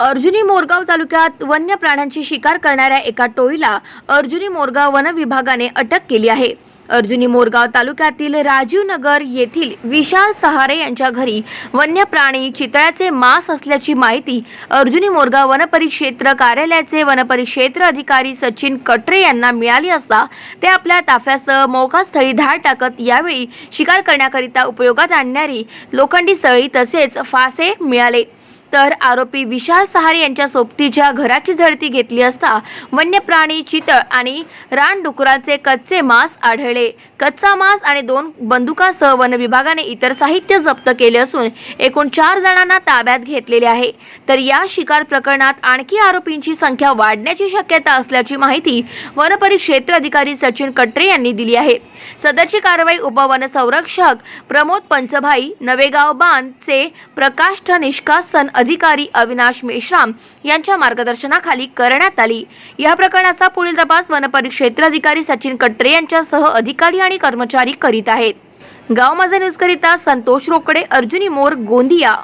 अर्जुनी मोरगाव तालुक्यात वन्य प्राण्यांची शिकार करणाऱ्या एका टोळीला अर्जुनी मोरगाव वन विभागाने अटक केली आहे. अर्जुनी मोरगाव तालुक्यातील राजीव नगर येथील विशाल सहारे यांच्या घरी वन्य प्राणी चितळ्याचे मांस असल्याची माहिती अर्जुनी मोरगाव वनपरिक्षेत्र कार्यालयाचे वनपरिक्षेत्र अधिकारी सचिन कटरे यांना मिळाली असता ते आपल्या ताफ्यासह मोकास्थळी धाड टाकत यावेळी शिकार करण्याकरिता उपयोगात आणणारी लोखंडी सळी तसेच फासे मिळाले. तर आरोपी विशाल सहारे यांच्या सोबतीच्या घराची झडती घेतली असता वन्य प्राणी चितळ आणि रानडुकराचे कच्चे मांस आढळले. कच्चा मांस आणि दोन बंदुकासह वन विभागाने इतर साहित्य जप्त केले असून एकूण चार जणांना ताब्यात घेतलेले आहे. तर या शिकार प्रकरणात आणखी आरोपींची संख्या वाढण्याची शक्यता असल्याची माहिती वनपरिक्षेत्र अधिकारी सचिन कटरे यांनी दिली आहे. सदरची कारवाई उपवनसंरक्षक प्रमोद पंचभाई नवेगाव बांधचे प्रकाष्ठ निष्कासन अधिकारी अविनाश मेश्राम यांच्या मार्गदर्शनाखाली करण्यात आली. या प्रकरणाचा पुढील तपास वनपरिक्षेत्र अधिकारी सचिन कटरे यांच्यासह अधिकारी आणि कर्मचारी करीत आहेत. गाव माझा न्यूज करिता संतोष रोकडे अर्जुनी मोर गोंदिया.